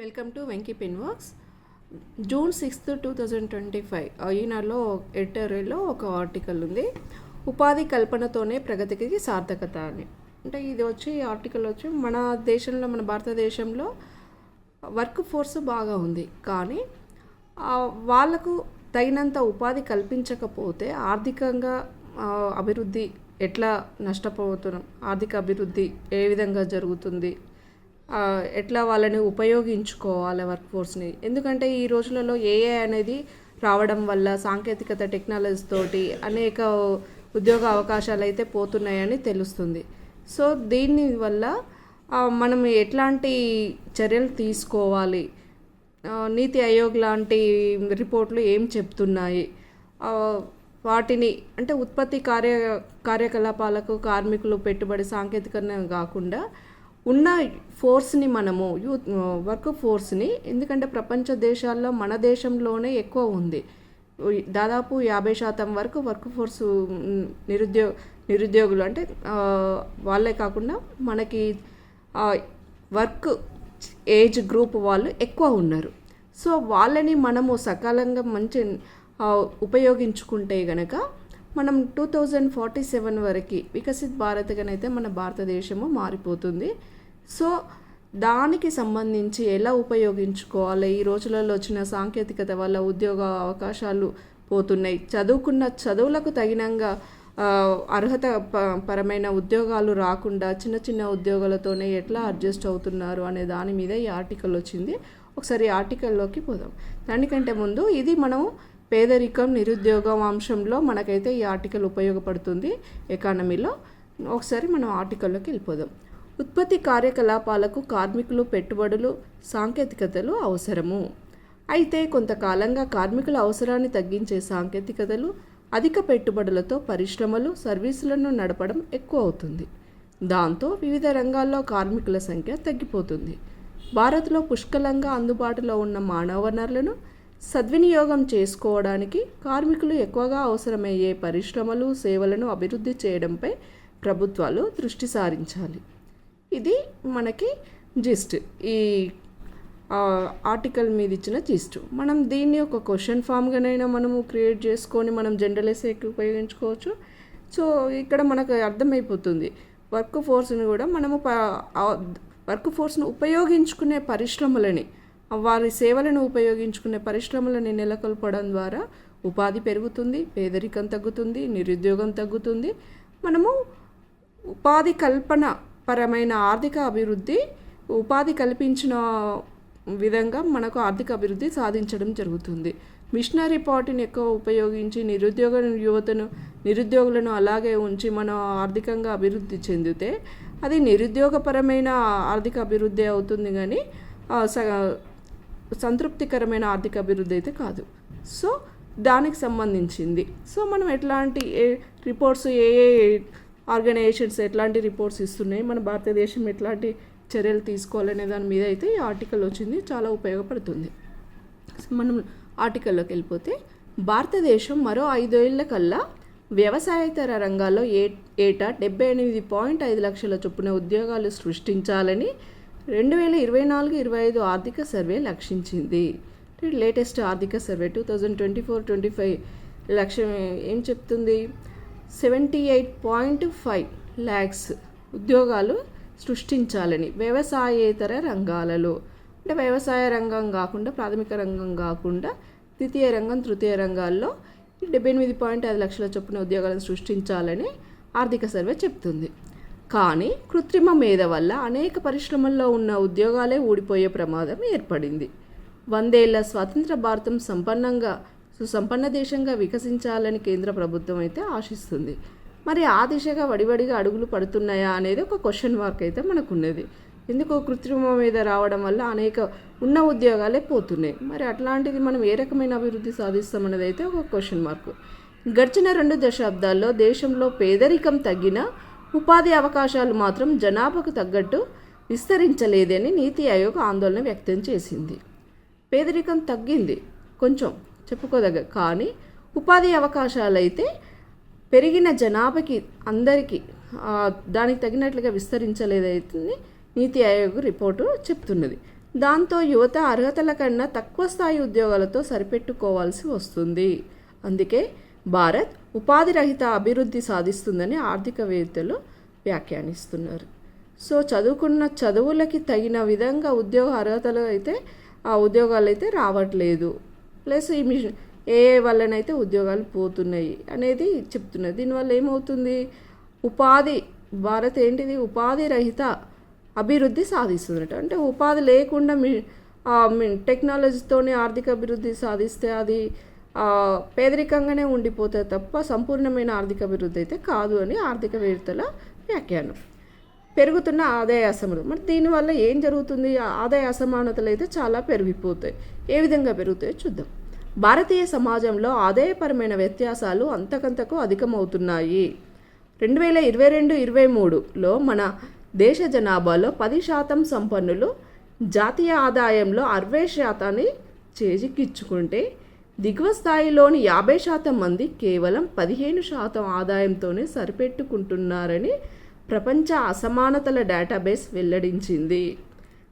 Welcome to Venky pin works. June sixth two thousand twenty five ఈనాలో ఎడిటోరియల్లో ఒక article ఉంది. ఉపాధి కల్పనతోనే ప్రగతికి సార్థకత అని. అంటే ఇది వచ్చి ఆర్టికల్ వచ్చి మన దేశంలో మన భారతదేశంలో వర్క్ ఫోర్స్ బాగా ఉంది. కానీ వాళ్ళకు తగినంత ఉపాధి కల్పించకపోతే ఆర్థికంగా అభివృద్ధి ఎట్లా నష్టపోతున్నాం? ఆర్థిక అభివృద్ధి ఏ విధంగా జరుగుతుంది? ఎట్లా వాళ్ళని ఉపయోగించుకోవాలి వర్క్ ఫోర్స్ని? ఎందుకంటే ఈ రోజులలో ఏఏ అనేది రావడం వల్ల సాంకేతికత టెక్నాలజీ తోటి అనేక ఉద్యోగ అవకాశాలు అయితే పోతున్నాయని తెలుస్తుంది. సో దీని వల్ల మనం ఎట్లాంటి చర్యలు తీసుకోవాలి? నీతి ఆయోగ్ లాంటి రిపోర్ట్లు ఏం చెప్తున్నాయి? వాటిని అంటే ఉత్పత్తి కార్య కార్యకలాపాలకు కార్మికులు పెట్టుబడి సాంకేతికత కాకుండా ఉన్న ఫోర్స్ని మనము యూత్ వర్క్ ఫోర్స్ని ఎందుకంటే ప్రపంచ దేశాల్లో మన దేశంలోనే ఎక్కువ ఉంది. దాదాపు యాభై శాతం వరకు వర్క్ ఫోర్స్ నిరుద్యో నిరుద్యోగ నిరుద్యోగులు అంటే వాళ్ళే కాకుండా మనకి వర్క్ ఏజ్ గ్రూప్ వాళ్ళు ఎక్కువ ఉన్నారు. సో వాళ్ళని మనము సకాలంగా మంచి ఉపయోగించుకుంటే గనక మనం టూ థౌజండ్ ఫార్టీ సెవెన్ వరకు వికసిత్ భారత్గానైతే మన భారతదేశము మారిపోతుంది. సో దానికి సంబంధించి ఎలా ఉపయోగించుకోవాలి? ఈ రోజులలో వచ్చిన సాంకేతికత వల్ల ఉద్యోగ అవకాశాలు పోతున్నాయి. చదువుకున్న చదువులకు తగినంగా అర్హత ప పరమైన ఉద్యోగాలు రాకుండా చిన్న చిన్న ఉద్యోగాలతోనే ఎట్లా అడ్జస్ట్ అవుతున్నారు అనే దాని మీద ఈ ఆర్టికల్ వచ్చింది. ఒకసారి ఆర్టికల్లోకి పోదాం. దానికంటే ముందు ఇది మనం పేదరికం నిరుద్యోగం అంశంలో మనకైతే ఈ ఆర్టికల్ ఉపయోగపడుతుంది ఎకానమీలో. ఒకసారి మనం ఆర్టికల్లోకి వెళ్ళిపోదాం. ఉత్పత్తి కార్యకలాపాలకు కార్మికులు పెట్టుబడులు సాంకేతికతలు అవసరము. అయితే కొంతకాలంగా కార్మికుల అవసరాన్ని తగ్గించే సాంకేతికతలు అధిక పెట్టుబడులతో పరిశ్రమలు సర్వీసులను నడపడం ఎక్కువ అవుతుంది. దాంతో వివిధ రంగాల్లో కార్మికుల సంఖ్య తగ్గిపోతుంది. భారత్లో పుష్కలంగా అందుబాటులో ఉన్న మానవ వనరులను సద్వినియోగం చేసుకోవడానికి కార్మికులు ఎక్కువగా అవసరమయ్యే పరిశ్రమలు సేవలను అభివృద్ధి చేయడంపై ప్రభుత్వాలు దృష్టి సారించాలి. ఇది మనకి జిస్ట్. ఈ ఆర్టికల్ మీద ఇచ్చిన జిస్ట్. మనం దీన్ని ఒక క్వశ్చన్ ఫామ్గానైనా మనము క్రియేట్ చేసుకొని మనం జనరల్ ఎస్ఏకి ఉపయోగించుకోవచ్చు. సో ఇక్కడ మనకు అర్థమైపోతుంది. వర్క్ ఫోర్స్ని కూడా మనము వర్క్ ఫోర్స్ను ఉపయోగించుకునే పరిశ్రమలని వారి సేవలను ఉపయోగించుకునే పరిశ్రమలని నెలకొల్పడం ద్వారా ఉపాధి పెరుగుతుంది పేదరికం తగ్గుతుంది నిరుద్యోగం తగ్గుతుంది. మనము ఉపాధి కల్పన పరమైన ఆర్థిక అభివృద్ధి ఉపాధి కల్పించిన విధంగా మనకు ఆర్థిక అభివృద్ధి సాధించడం జరుగుతుంది. మిషనరీ పార్టీని ఎక్కువ ఉపయోగించి నిరుద్యోగ యువతను నిరుద్యోగులను అలాగే ఉంచి మనం ఆర్థికంగా అభివృద్ధి చెందితే అది నిరుద్యోగపరమైన ఆర్థిక అభివృద్ధి అవుతుంది కానీ స- సంతృప్తికరమైన ఆర్థిక అభివృద్ధి అయితే కాదు. సో దానికి సంబంధించింది. సో మనం ఎట్లాంటి ఏ రిపోర్ట్స్ ఏ ఏ ఆర్గనైజేషన్స్ ఎట్లాంటి రిపోర్ట్స్ ఇస్తున్నాయి మన భారతదేశం ఎట్లాంటి చర్యలు తీసుకోవాలనే దాని మీద అయితే ఈ ఆర్టికల్ వచ్చింది చాలా ఉపయోగపడుతుంది. సో మనం ఆర్టికల్లోకి వెళ్ళిపోతే భారతదేశం మరో ఐదేళ్ళ కల్లా వ్యవసాయేతర రంగాల్లో ఏ ఏటా డెబ్బై ఎనిమిది పాయింట్ ఐదు లక్షల చొప్పున ఉద్యోగాలు సృష్టించాలని రెండు వేల ఇరవై నాలుగు ఇరవై ఐదు ఆర్థిక సర్వే లక్షించింది. లేటెస్ట్ ఆర్థిక survey two thousand twenty four twenty five లక్ష్యం ఏం చెప్తుంది? Seventy eight point five lakhs ఉద్యోగాలు సృష్టించాలని వ్యవసాయేతర రంగాలలో. అంటే వ్యవసాయ రంగం కాకుండా ప్రాథమిక రంగం కాకుండా ద్వితీయ రంగం తృతీయ రంగాల్లో డెబ్బై ఎనిమిది పాయింట్ ఐదు లక్షల చొప్పున ఉద్యోగాలను సృష్టించాలని ఆర్థిక సర్వే చెప్తుంది. కానీ కృత్రిమ మేధ వల్ల అనేక పరిశ్రమల్లో ఉన్న ఉద్యోగాలే ఊడిపోయే ప్రమాదం ఏర్పడింది. వందేళ్ళ స్వాతంత్ర భారతం సంపన్నంగా సుసంపన్న దేశంగా వికసించాలని కేంద్ర ప్రభుత్వం అయితే ఆశిస్తుంది. మరి ఆ దిశగా వడివడిగా అడుగులు పడుతున్నాయా అనేది ఒక క్వశ్చన్ మార్క్ అయితే మనకున్నది. ఎందుకు కృత్రిమ మీద రావడం వల్ల అనేక ఉన్న ఉద్యోగాలే పోతున్నాయి. మరి అట్లాంటిది మనం ఏ రకమైన అభివృద్ధి సాధిస్తామన్నది అయితే ఒక క్వశ్చన్ మార్క్ గడిచిన రెండు దశాబ్దాల్లో దేశంలో పేదరికం తగ్గిన ఉపాధి అవకాశాలు మాత్రం జనాభాకు తగ్గట్టు విస్తరించలేదని నీతి ఆయోగ్ ఆందోళన వ్యక్తం చేసింది. పేదరికం తగ్గింది. కొంచెం చెప్పుకోదగ్గ కానీ ఉపాధి అవకాశాలు అయితే పెరిగిన జనాభాకి అందరికీ దానికి తగినట్లుగా విస్తరించలేదైతుంది నీతి ఆయోగ్ రిపోర్టు చెప్తున్నది. దాంతో యువత అర్హతల కన్నా తక్కువ స్థాయి ఉద్యోగాలతో సరిపెట్టుకోవాల్సి వస్తుంది. అందుకే భారత్ ఉపాధి రహిత అభివృద్ధి సాధిస్తుందని ఆర్థికవేత్తలు వ్యాఖ్యానిస్తున్నారు. సో చదువుకున్న చదువులకి తగిన విధంగా ఉద్యోగ అర్హతలు అయితే ఆ ఉద్యోగాలు అయితే రావట్లేదు. ప్లస్ ఈ మిషన్ ఏ వల్లనైతే ఉద్యోగాలు పోతున్నాయి అనేది చెప్తున్నారు. దీనివల్ల ఏమవుతుంది? ఉపాధి భారత్ ఏంటిది? ఉపాధి రహిత అభివృద్ధి సాధిస్తుందట. అంటే ఉపాధి లేకుండా మీ టెక్నాలజీతోనే ఆర్థిక అభివృద్ధి సాధిస్తే అది పేదరికంగానే ఉండిపోతే తప్ప సంపూర్ణమైన ఆర్థిక అభివృద్ధి అయితే కాదు అని ఆర్థికవేత్తల వ్యాఖ్యానం. పెరుగుతున్న ఆదాయ అసమానత మరి దీనివల్ల ఏం జరుగుతుంది? ఆ ఆదాయ అసమానతలు అయితే చాలా పెరిగిపోతాయి. ఏ విధంగా పెరుగుతాయో చూద్దాం. భారతీయ సమాజంలో ఆదాయపరమైన వ్యత్యాసాలు అంతకంతకు అధికమవుతున్నాయి. రెండు వేల ఇరవై రెండు ఇరవై మూడులో మన దేశ జనాభాలో పది శాతం సంపన్నులు జాతీయ ఆదాయంలో అరవై శాతాన్ని చేజిక్కించుకుంటే దిగువ స్థాయిలోని యాభై శాతం మంది కేవలం పదిహేను శాతం ఆదాయంతోనే సరిపెట్టుకుంటున్నారని ప్రపంచ అసమానతల డేటాబేస్ వెల్లడించింది.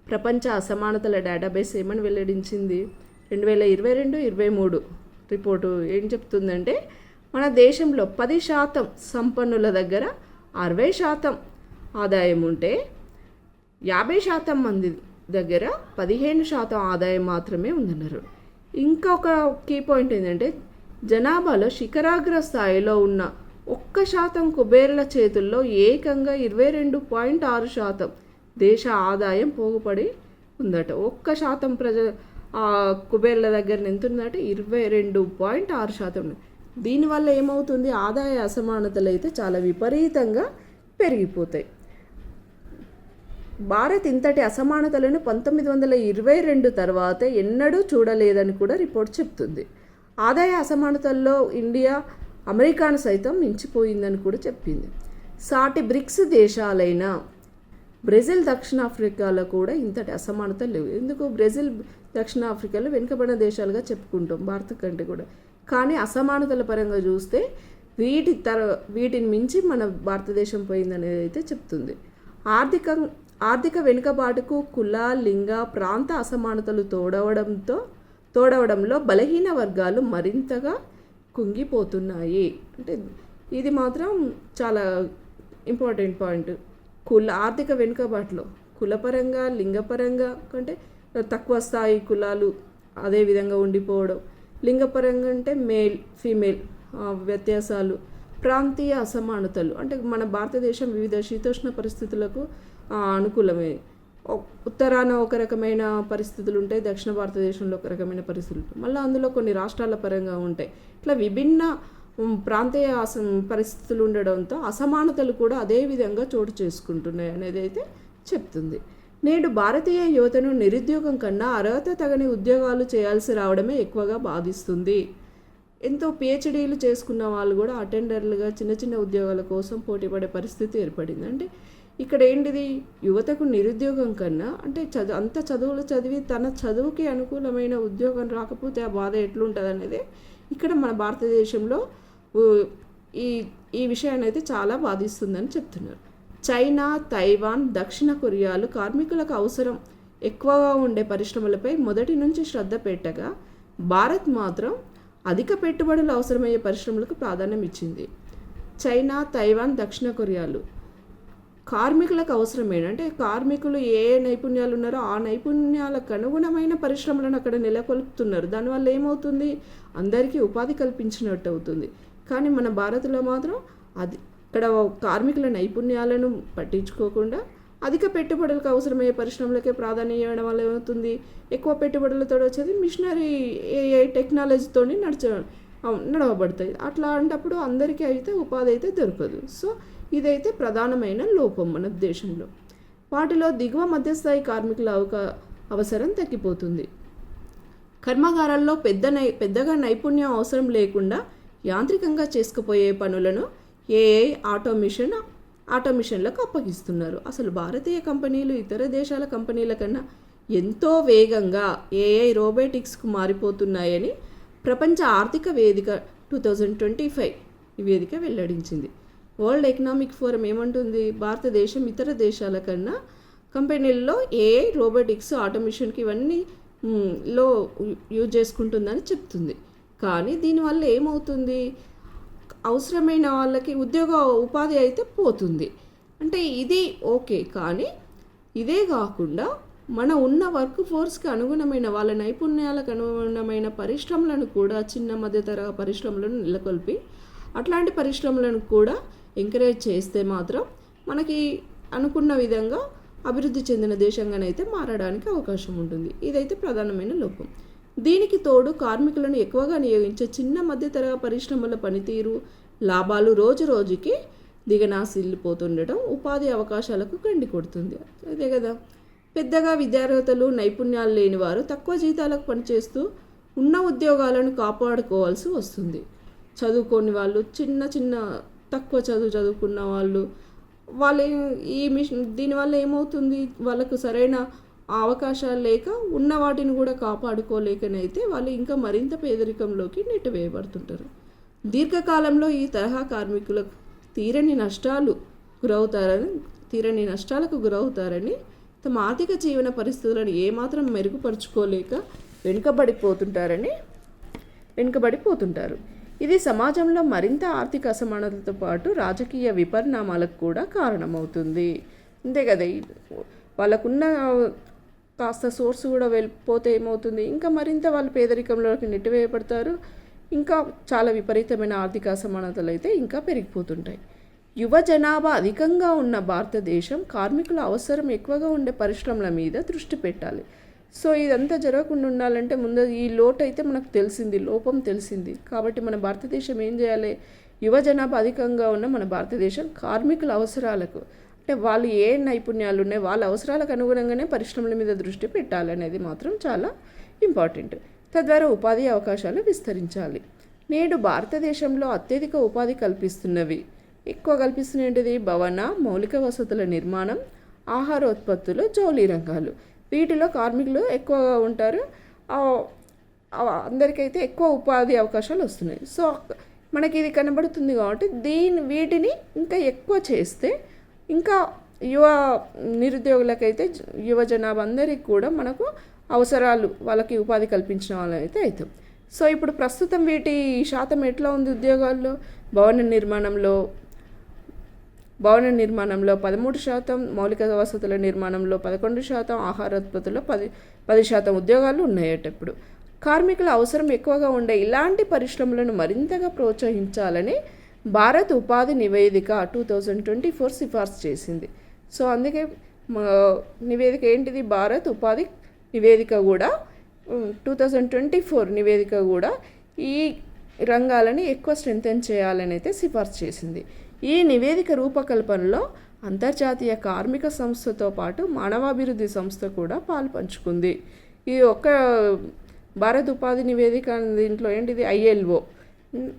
ప్రపంచ అసమానతల డేటాబేస్ ఏమని వెల్లడించింది? రెండు వేల ఇరవై రెండు ఇరవై మూడు రిపోర్టు ఏం చెప్తుందంటే మన దేశంలో పది శాతం సంపన్నుల దగ్గర అరవై శాతం ఆదాయం ఉంటే యాభై శాతం మంది దగ్గర పదిహేను శాతం ఆదాయం మాత్రమే ఉందన్నారు. ఇంకొక కీ పాయింట్ ఏంటంటే జనాభాలో శిఖరాగ్ర స్థాయిలో ఉన్న ఒక్క శాతం కుబేర్ల చేతుల్లో ఏకంగా ఇరవై రెండు పాయింట్ ఆరు శాతం దేశ ఆదాయం పోగుపడి ఉందట. ఒక్క శాతం ప్రజ ఆ కుబేర్ల దగ్గర ఎంత ఉందంటే? ఇరవై రెండు పాయింట్ ఆరు శాతం ఉంది. దీనివల్ల ఏమవుతుంది? ఆదాయ అసమానతలు అయితే చాలా విపరీతంగా పెరిగిపోతాయి. భారత్ ఇంతటి అసమానతలను పంతొమ్మిది వందల ఇరవై రెండు తర్వాత ఎన్నడూ చూడలేదని కూడా రిపోర్ట్ చెప్తుంది. ఆదాయ అసమానతల్లో ఇండియా అమెరికాను సైతం మించిపోయిందని కూడా చెప్పింది. సాటి బ్రిక్స్ దేశాలైన బ్రెజిల్ దక్షిణాఫ్రికాలో కూడా ఇంతటి అసమానతలు లేవు. ఎందుకు బ్రెజిల్ దక్షిణాఫ్రికాలో వెనుకబడిన దేశాలుగా చెప్పుకుంటాం భారత కంటే కూడా. కానీ అసమానతల పరంగా చూస్తే వీటి తర వీటిని మించి మన భారతదేశం పోయిందనేది అయితే చెప్తుంది. ఆర్థిక ఆర్థిక వెనుకబాటుకు కుల లింగ ప్రాంత అసమానతలు తోడవడంతో తోడవడంలో బలహీన వర్గాలు మరింతగా కుంగిపోతున్నాయి. అంటే ఇది మాత్రం చాలా ఇంపార్టెంట్ పాయింట్. కుల ఆర్థిక వెనుకబాటులో కులపరంగా లింగపరంగా అంటే తక్కువ స్థాయి కులాలు అదే విధంగా ఉండిపోవడం లింగపరంగా అంటే మేల్ ఫీమేల్ వ్యత్యాసాలు ప్రాంతీయ అసమానతలు. అంటే మన భారతదేశం వివిధ శీతోష్ణ పరిస్థితులకు అనుకూలమే. ఉత్తరాన ఒక రకమైన పరిస్థితులు ఉంటాయి దక్షిణ భారతదేశంలో ఒక రకమైన పరిస్థితులు ఉంటాయి మళ్ళీ అందులో కొన్ని రాష్ట్రాల పరంగా ఉంటాయి ఇట్లా విభిన్న ప్రాంతీయ అస పరిస్థితులు ఉండడంతో అసమానతలు కూడా అదే విధంగా చోటు చేసుకుంటున్నాయి అనేది అయితే చెప్తుంది. నేడు భారతీయ యువతను నిరుద్యోగం కన్నా అర్హత తగని ఉద్యోగాలు చేయాల్సి రావడమే ఎక్కువగా బాధిస్తుంది. ఎంతో పిహెచ్డీలు చేసుకున్న వాళ్ళు కూడా అటెండర్లుగా చిన్న చిన్న ఉద్యోగాల కోసం పోటీపడే పరిస్థితి ఏర్పడింది. అంటే ఇక్కడ ఏంటిది? యువతకు నిరుద్యోగం కన్నా అంటే చదువు అంత చదువులు చదివి తన చదువుకి అనుకూలమైన ఉద్యోగం రాకపోతే ఆ బాధ ఎట్లుంటుంది అనేది ఇక్కడ మన భారతదేశంలో ఈ ఈ విషయాన్ని అయితే చాలా బాధిస్తుందని చెప్తున్నారు. చైనా తైవాన్ దక్షిణ కొరియాలు కార్మికులకు అవసరం. ఎక్కువగా ఉండే పరిశ్రమలపై మొదటి నుంచి శ్రద్ధ పెట్టగా భారత్ మాత్రం అధిక పెట్టుబడులు అవసరమయ్యే పరిశ్రమలకు ప్రాధాన్యం ఇచ్చింది. చైనా తైవాన్ దక్షిణ కొరియాలు కార్మికులకు అవసరం అంటే కార్మికులు ఏ నైపుణ్యాలు ఉన్నారో ఆ నైపుణ్యాలకు అనుగుణమైన పరిశ్రమలను అక్కడ నెలకొల్పుతున్నారు. దానివల్ల ఏమవుతుంది? అందరికీ ఉపాధి కల్పించినట్టు అవుతుంది. కానీ మన భారత్లో మాత్రం అది ఇక్కడ కార్మికుల నైపుణ్యాలను పట్టించుకోకుండా అధిక పెట్టుబడులకు అవసరమయ్యే పరిశ్రమలకే ప్రాధాన్యం ఇవ్వడం వల్ల ఏమవుతుంది? ఎక్కువ పెట్టుబడులతో వచ్చేది మిషనరీ ఏఐ టెక్నాలజీతో నడిచ నడవబడతాయి. అట్లా అంటప్పుడు అందరికీ అయితే ఉపాధి అయితే దొరకదు. సో ఇదైతే ప్రధానమైన లోపం మన దేశంలో. వాటిలో దిగువ మధ్యస్థాయి కార్మికుల అవక అవసరం తగ్గిపోతుంది. కర్మాగారాల్లో పెద్ద నై పెద్దగా నైపుణ్యం అవసరం లేకుండా యాంత్రికంగా చేసుకుపోయే పనులను ఏఐ ఆటోమిషన్ ఆటోమిషన్లకు అప్పగిస్తున్నారు. అసలు భారతీయ కంపెనీలు ఇతర దేశాల కంపెనీల కన్నా ఎంతో వేగంగా ఏఐ రోబోటిక్స్కు మారిపోతున్నాయని ప్రపంచ ఆర్థిక వేదిక టూ థౌజండ్ ట్వంటీ ఫైవ్ ఈ వేదిక వెల్లడించింది. వరల్డ్ ఎకనామిక్ ఫోరం ఏమంటుంది? భారతదేశం ఇతర దేశాల కన్నా కంపెనీల్లో ఏఐ రోబోటిక్స్ ఆటోమేషన్కి ఇవన్నీ లో యూజ్ చేసుకుంటుందని చెప్తుంది. కానీ దీనివల్ల ఏమవుతుంది? అవసరమైన వాళ్ళకి ఉద్యోగ ఉపాధి అయితే పోతుంది. అంటే ఇది ఓకే కానీ ఇదే కాకుండా మన ఉన్న వర్క్ ఫోర్స్కి అనుగుణమైన వాళ్ళ నైపుణ్యాలకు అనుగుణమైన పరిశ్రమలను కూడా చిన్న మధ్యతర పరిశ్రమలను నెలకొల్పి అట్లాంటి పరిశ్రమలను కూడా ఎంకరేజ్ చేస్తే మాత్రం మనకి అనుకున్న విధంగా అభివృద్ధి చెందిన దేశంగానైతే మారడానికి అవకాశం ఉంటుంది. ఇదైతే ప్రధానమైన లోపం. దీనికి తోడు కార్మికులను ఎక్కువగా నియోగించే చిన్న మధ్యతర పరిశ్రమల పనితీరు లాభాలు రోజు రోజుకి దిగనాసిల్లిపోతుండటం ఉపాధి అవకాశాలకు గండి కొడుతుంది. అదే కదా? పెద్దగా విద్యార్హతలు నైపుణ్యాలు లేని వారు తక్కువ జీతాలకు పనిచేస్తూ ఉన్న ఉద్యోగాలను కాపాడుకోవాల్సి వస్తుంది. చదువుకోని వాళ్ళు చిన్న చిన్న తక్కువ చదువు చదువుకున్న వాళ్ళు. వాళ్ళు ఈ మిషన్ దీనివల్ల ఏమవుతుంది? వాళ్ళకు సరైన అవకాశాలు లేక ఉన్న వాటిని కూడా కాపాడుకోలేకనైతే వాళ్ళు ఇంకా మరింత పేదరికంలోకి నెట్టివేయబడుతుంటారు. దీర్ఘకాలంలో ఈ తరహా కార్మికులకు తీరని నష్టాలు గురవుతారని తీరని నష్టాలకు గురవుతారని తమ ఆర్థిక జీవన పరిస్థితులను ఏమాత్రం మెరుగుపరుచుకోలేక వెనుకబడిపోతుంటారని వెనుకబడిపోతుంటారు. ఇది సమాజంలో మరింత ఆర్థిక అసమానతతో పాటు రాజకీయ విపరిణామాలకు కూడా కారణమవుతుంది. అంతే కదా వాళ్ళకున్న కాస్త సోర్స్ కూడా వెళ్ళిపోతే ఏమవుతుంది? ఇంకా మరింత వాళ్ళు పేదరికంలోకి నెట్టివేయబడతారు. ఇంకా చాలా విపరీతమైన ఆర్థిక అసమానతలు అయితే ఇంకా పెరిగిపోతుంటాయి. యువ జనాభా అధికంగా ఉన్న భారతదేశం కార్మికుల అవసరం ఎక్కువగా ఉండే పరిశ్రమల మీద దృష్టి పెట్టాలి. సో ఇదంతా జరగకుండా ఉండాలంటే ముందు ఈ లోటు అయితే మనకు తెలిసింది లోపం తెలిసింది. కాబట్టి మన భారతదేశం ఏం చేయాలి? యువ జనాభా అధికంగా ఉన్న మన భారతదేశం కార్మికుల అవసరాలకు అంటే వాళ్ళు ఏ నైపుణ్యాలు ఉన్నాయి వాళ్ళ అవసరాలకు అనుగుణంగానే పరిశ్రమల మీద దృష్టి పెట్టాలనేది మాత్రం చాలా ఇంపార్టెంట్. తద్వారా ఉపాధి అవకాశాలు విస్తరించాలి. నేడు భారతదేశంలో అత్యధిక ఉపాధి కల్పిస్తున్నవి ఎక్కువ కల్పిస్తున్న ఏంటిది? భవన మౌలిక వసతుల నిర్మాణం ఆహారోత్పత్తులు జౌళి రంగాలు. వీటిలో కార్మికులు ఎక్కువగా ఉంటారు. అందరికైతే ఎక్కువ ఉపాధి అవకాశాలు వస్తున్నాయి. సో మనకి ఇది కనబడుతుంది కాబట్టి దీని వీటిని ఇంకా ఎక్కువ చేస్తే ఇంకా యువ నిరుద్యోగులకైతే యువ జనాభా అందరికీ కూడా మనకు అవసరాలు వాళ్ళకి ఉపాధి కల్పించిన వాళ్ళైతే అవుతాం సో ఇప్పుడు ప్రస్తుతం వీటి శాతం ఎట్లా ఉంది ఉద్యోగాల్లో? భవన నిర్మాణంలో భవన నిర్మాణంలో పదమూడు శాతం మౌలిక వసతుల నిర్మాణంలో పదకొండు శాతం ఆహారోత్పత్తుల్లో పది పది శాతం ఉద్యోగాలు ఉన్నాయట ఇప్పుడు. కార్మికుల అవసరం ఎక్కువగా ఉండే ఇలాంటి పరిశ్రమలను మరింతగా ప్రోత్సహించాలని భారత్ ఉపాధి నివేదిక టూ థౌజండ్ ట్వంటీ ఫోర్ సిఫార్సు చేసింది. సో అందుకే మా నివేదిక ఏంటిది? భారత్ ఉపాధి నివేదిక కూడా టూ థౌజండ్ ట్వంటీ ఫోర్ నివేదిక కూడా ఈ రంగాలని ఎక్కువ స్ట్రెంథెన్ చేయాలని అయితే సిఫార్సు చేసింది. ఈ నివేదిక రూపకల్పనలో అంతర్జాతీయ కార్మిక సంస్థతో పాటు మానవాభివృద్ధి సంస్థ కూడా పాలు పంచుకుంది ఈ ఒక్క భారత్ ఉపాధి నివేదిక దీంట్లో దీంట్లో ఏంటిది? ఐఎల్ఓ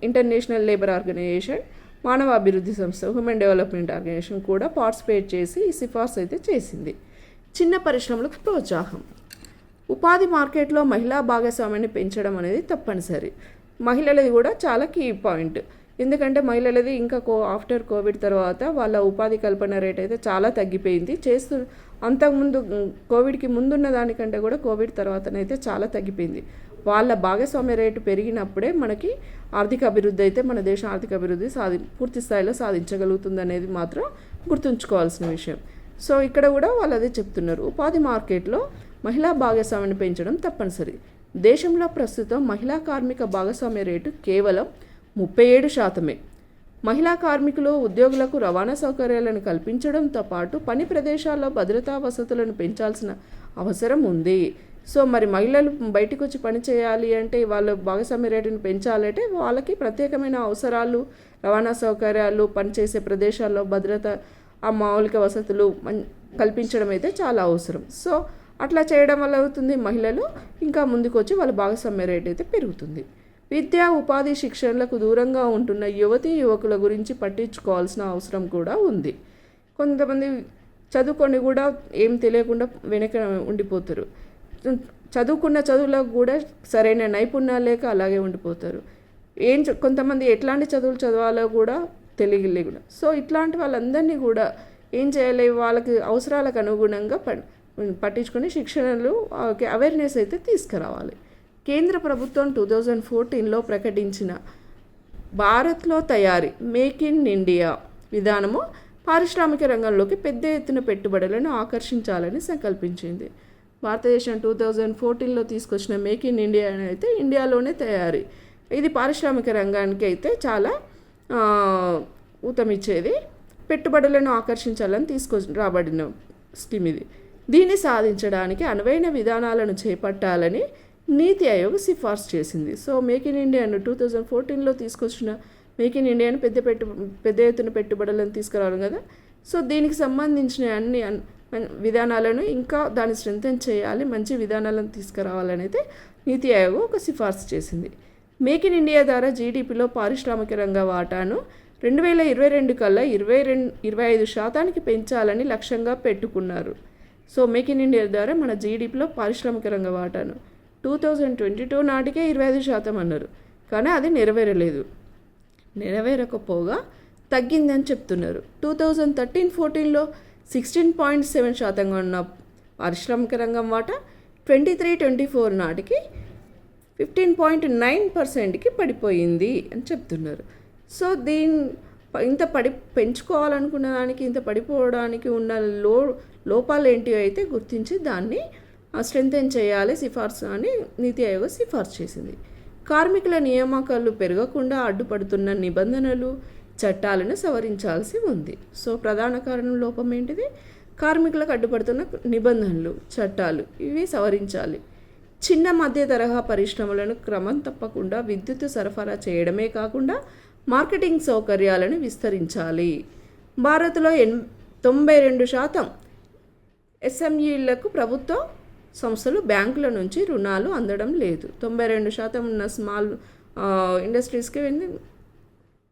ఇంటర్నేషనల్ లేబర్ ఆర్గనైజేషన్ మానవాభివృద్ధి సంస్థ హ్యూమన్ డెవలప్మెంట్ ఆర్గనైజేషన్ కూడా పార్టిసిపేట్ చేసి ఈ సిఫార్సు అయితే చేసింది. చిన్న పరిశ్రమలకు ప్రోత్సాహం. ఉపాధి మార్కెట్లో మహిళా భాగస్వామ్యాన్ని పెంచడం అనేది తప్పనిసరి. మహిళలది కూడా చాలా కీ పాయింట్. ఎందుకంటే మహిళలది ఇంకా కో ఆఫ్టర్ కోవిడ్ తర్వాత వాళ్ళ ఉపాధి కల్పన రేట్ అయితే చాలా తగ్గిపోయింది. చేస్తు అంతకుముందు కోవిడ్కి ముందున్న దానికంటే కూడా కోవిడ్ తర్వాతనైతే చాలా తగ్గిపోయింది. వాళ్ళ భాగస్వామ్య రేటు పెరిగినప్పుడే మనకి ఆర్థిక అభివృద్ధి అయితే మన దేశం ఆర్థిక అభివృద్ధి సాధి పూర్తి స్థాయిలో సాధించగలుగుతుంది అనేది మాత్రం గుర్తుంచుకోవాల్సిన విషయం. సో ఇక్కడ కూడా వాళ్ళు అదే చెప్తున్నారు. ఉపాధి మార్కెట్లో మహిళా భాగస్వామ్యాన్ని పెంచడం తప్పనిసరి. దేశంలో ప్రస్తుతం మహిళా కార్మిక భాగస్వామ్య రేటు కేవలం ముప్పై ఏడు శాతమే. మహిళా కార్మికులు ఉద్యోగులకు రవాణా సౌకర్యాలను కల్పించడంతో పాటు పని ప్రదేశాల్లో భద్రతా వసతులను పెంచాల్సిన అవసరం ఉంది. సో మరి మహిళలు బయటకు వచ్చి పని చేయాలి అంటే వాళ్ళ భాగస్వామ్య రేటును పెంచాలంటే వాళ్ళకి ప్రత్యేకమైన అవసరాలు రవాణా సౌకర్యాలు పనిచేసే ప్రదేశాల్లో భద్రత ఆ మౌలిక వసతులు కల్పించడం అయితే చాలా అవసరం. సో అట్లా చేయడం వల్ల అవుతుంది మహిళలు ఇంకా ముందుకు వచ్చి వాళ్ళ భాగస్వామ్య రేట్ అయితే పెరుగుతుంది. విద్యా ఉపాధి శిక్షణలకు దూరంగా ఉంటున్న యువతీ యువకుల గురించి పట్టించుకోవాల్సిన అవసరం కూడా ఉంది. కొంతమంది చదువుకొని కూడా ఏం తెలియకుండా వెనక ఉండిపోతారు. చదువుకున్న చదువులకు కూడా సరైన నైపుణ్యాలు లేక అలాగే ఉండిపోతారు. ఏం కొంతమంది ఎట్లాంటి చదువులు చదవాలో కూడా తెలియలే కూడా సో ఇట్లాంటి వాళ్ళందరినీ కూడా ఏం చేయాలి? వాళ్ళకి అవసరాలకు అనుగుణంగా పట్టించుకొని శిక్షణలు అవేర్నెస్ అయితే తీసుకురావాలి. కేంద్ర ప్రభుత్వం టూ థౌజండ్ ఫోర్టీన్లో ప్రకటించిన భారత్లో తయారీ మేక్ ఇన్ ఇండియా విధానము పారిశ్రామిక రంగంలోకి పెద్ద ఎత్తున పెట్టుబడులను ఆకర్షించాలని సంకల్పించింది. భారతదేశం టూ థౌజండ్ ఫోర్టీన్లో తీసుకొచ్చిన మేక్ ఇన్ ఇండియా అయితే ఇండియాలోనే తయారీ. ఇది పారిశ్రామిక రంగానికి అయితే చాలా ఊతమిచ్చేది. పెట్టుబడులను ఆకర్షించాలని తీసుకొ రాబడిన స్కీమ్ ఇది. దీన్ని సాధించడానికి అనువైన విధానాలను చేపట్టాలని నీతి ఆయోగ్ సిఫార్సు చేసింది. సో మేక్ ఇన్ ఇండియాను టూ థౌజండ్ ఫోర్టీన్లో తీసుకొచ్చిన మేక్ ఇన్ ఇండియాను పెద్ద పెట్టు పెద్ద ఎత్తున పెట్టుబడులను తీసుకురావడం కదా. సో దీనికి సంబంధించిన అన్ని విధానాలను ఇంకా దాన్ని స్ట్రెంగ్తన్ చేయాలి మంచి విధానాలను తీసుకురావాలని అయితే నీతి ఆయోగ్ ఒక సిఫార్సు చేసింది. మేక్ ఇన్ ఇండియా ద్వారా జీడిపిలో పారిశ్రామిక రంగ వాటాను రెండు వేల ఇరవై రెండు కల్లా ఇరవై రెండు ఇరవై ఐదు శాతానికి పెంచాలని లక్ష్యంగా పెట్టుకున్నారు. సో మేక్ ఇన్ ఇండియా ద్వారా మన జీడిపిలో పారిశ్రామిక రంగ వాటాను టూ థౌజండ్ ట్వంటీ టూ నాటికే ఇరవై ఐదు శాతం అన్నారు. కానీ అది నెరవేరలేదు. నెరవేరకపోగా తగ్గిందని చెప్తున్నారు. టూ థౌజండ్ థర్టీన్ ఫోర్టీన్లో సిక్స్టీన్ పాయింట్ సెవెన్ శాతంగా ఉన్న పారిశ్రామిక రంగం వాటా ట్వంటీ త్రీ ట్వంటీ ఫోర్ నాటికి ఫిఫ్టీన్ పాయింట్ నైన్ పర్సెంట్కి పడిపోయింది అని చెప్తున్నారు. సో దీని ఇంత పడి పెంచుకోవాలనుకున్న దానికి ఇంత పడిపోవడానికి ఉన్న లో లోపాలు ఏంటి అయితే గుర్తించి దాన్ని స్ట్రెంథెన్ చేయాలి? సిఫార్సు అని నీతి ఆయోగ్ సిఫార్సు చేసింది. కార్మికుల నియామకాలు పెరగకుండా అడ్డుపడుతున్న నిబంధనలు చట్టాలను సవరించాల్సి ఉంది. సో ప్రధాన కారణం లోపం ఏంటిది? కార్మికులకు అడ్డుపడుతున్న నిబంధనలు చట్టాలు ఇవి సవరించాలి. చిన్న మధ్య తరహా పరిశ్రమలను క్రమం తప్పకుండా విద్యుత్ సరఫరా చేయడమే కాకుండా మార్కెటింగ్ సౌకర్యాలను విస్తరించాలి. భారత్లో ఎన్ తొంభై రెండు శాతం ఎస్ఎంఈలకు ప్రభుత్వం సంస్థలు బ్యాంకుల నుంచి రుణాలు అందడం లేదు. తొంభై రెండు శాతం ఉన్న స్మాల్ ఇండస్ట్రీస్కి వెళ్ళి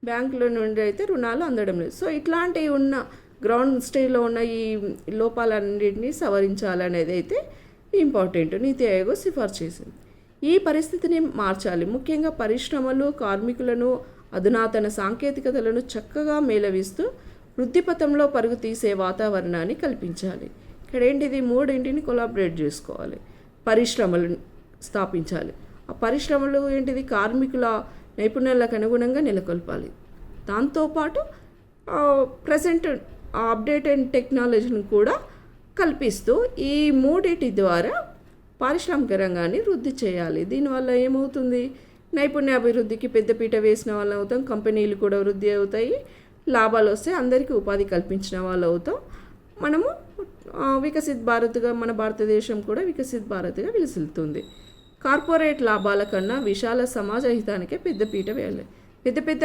బ్యాంకుల నుండి అయితే రుణాలు అందడం లేదు. సో ఇట్లాంటివి ఉన్న గ్రౌండ్ స్టేజ్లో ఉన్న ఈ లోపాలన్నింటినీ సవరించాలనేది అయితే ఇంపార్టెంట్. నీతి ఆయోగ్ సిఫార్సు చేసింది. ఈ పరిస్థితిని మార్చాలి. ముఖ్యంగా పరిశ్రమలు కార్మికులను అధునాతన సాంకేతికతలను చక్కగా మేళవిస్తూ వృద్ధిపథంలో పరుగు తీసే వాతావరణాన్ని కల్పించాలి. ఇక్కడ ఏంటిది మూడింటిని కొలాబరేట్ చేసుకోవాలి. పరిశ్రమలు స్థాపించాలి. ఆ పరిశ్రమలు ఏంటిది? కార్మికుల నైపుణ్యాలకు అనుగుణంగా నెలకొల్పాలి. దాంతోపాటు ప్రజెంట్ అప్డేట్ అండ్ టెక్నాలజీని కూడా కల్పిస్తూ ఈ మూడిటి ద్వారా పారిశ్రామిక రంగాన్ని వృద్ధి చేయాలి. దీనివల్ల ఏమవుతుంది? నైపుణ్యాభివృద్ధికి పెద్దపీట వేసిన వాళ్ళు అవుతాం కంపెనీలు కూడా వృద్ధి అవుతాయి లాభాలు వస్తే అందరికీ ఉపాధి కల్పించిన వాళ్ళు అవుతాం. మనము వికసిత్ భారత్గా మన భారతదేశం కూడా వికసిత్ భారత్గా విలసిల్లుతుంది. కార్పొరేట్ లాభాల కన్నా విశాల సమాజ హితానికే పెద్దపీట వేయాలి. పెద్ద పెద్ద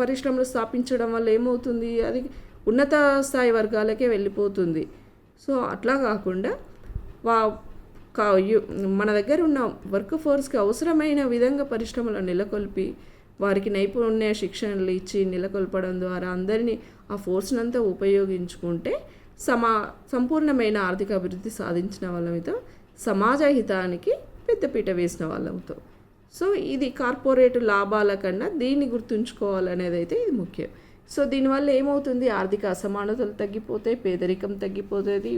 పరిశ్రమలు స్థాపించడం వల్ల ఏమవుతుంది? అది ఉన్నత స్థాయి వర్గాలకే వెళ్ళిపోతుంది. సో అట్లా కాకుండా వా కా యు- మన దగ్గర ఉన్న వర్క్ ఫోర్స్కి అవసరమైన విధంగా పరిశ్రమలు నెలకొల్పి వారికి నైపుణ్య శిక్షణలు ఇచ్చి నెలకొల్పడం ద్వారా అందరినీ ఆ ఫోర్స్నంతా ఉపయోగించుకుంటే సమా సంపూర్ణమైన ఆర్థిక అభివృద్ధి సాధించిన వాళ్ళమితో సమాజ హితానికి పెద్దపీట వేసిన వాళ్ళవుతాం సో ఇది కార్పొరేట్ లాభాల కన్నా దీన్ని గుర్తుంచుకోవాలనేది అయితే ఇది ముఖ్యం. సో దీనివల్ల ఏమవుతుంది? ఆర్థిక అసమానతలు తగ్గిపోతాయి పేదరికం తగ్గిపోతుంది.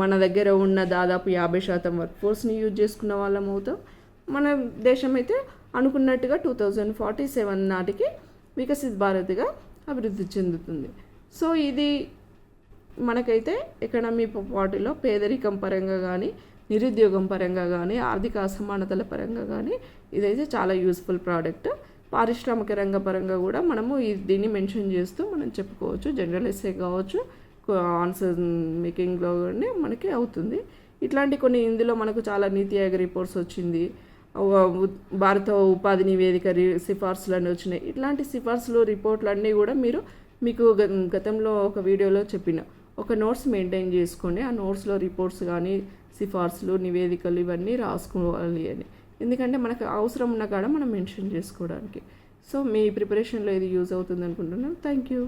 మన దగ్గర ఉన్న దాదాపు యాభై శాతం వర్క్ ఫోర్స్ని యూజ్ చేసుకున్న వాళ్ళం అవుతాం మన దేశం అయితే అనుకున్నట్టుగా టూ థౌజండ్ ఫార్టీ సెవెన్ నాటికి వికసిత్ భారత్గా అభివృద్ధి చెందుతుంది. సో ఇది మనకైతే ఎకనమీ పార్టీలో పేదరికం పరంగా కానీ నిరుద్యోగం పరంగా కానీ ఆర్థిక అసమానతల పరంగా కానీ ఇదైతే చాలా యూస్ఫుల్ ప్రోడక్ట్. పారిశ్రామిక రంగ పరంగా కూడా మనము ఈ దీన్ని మెన్షన్ చేస్తూ మనం చెప్పుకోవచ్చు. జనరల్ ఎస్ఏ కావచ్చు ఆన్సర్ మేకింగ్లో కానీ మనకి అవుతుంది. ఇట్లాంటి కొన్ని ఇందులో మనకు చాలా నీతి ఆయోగ రిపోర్ట్స్ వచ్చింది. భారత ఉపాధి నివేదిక రి- సిఫార్సులు అన్నీ వచ్చినాయి. ఇట్లాంటి సిఫార్సులు రిపోర్ట్లు అన్నీ కూడా మీరు మీకు గతంలో ఒక వీడియోలో చెప్పిన ఒక నోట్స్ మెయింటైన్ చేసుకోండి ఆ నోట్స్లో రిపోర్ట్స్ కానీ సిఫార్సులు నివేదికలు ఇవన్నీ రాసుకోవాలి అని. ఎందుకంటే మనకు అవసరం ఉన్న కాడ మనం మెన్షన్ చేసుకోవడానికి. సో మీ ప్రిపరేషన్లో ఇది యూజ్ అవుతుంది అనుకుంటున్నాను. Thank you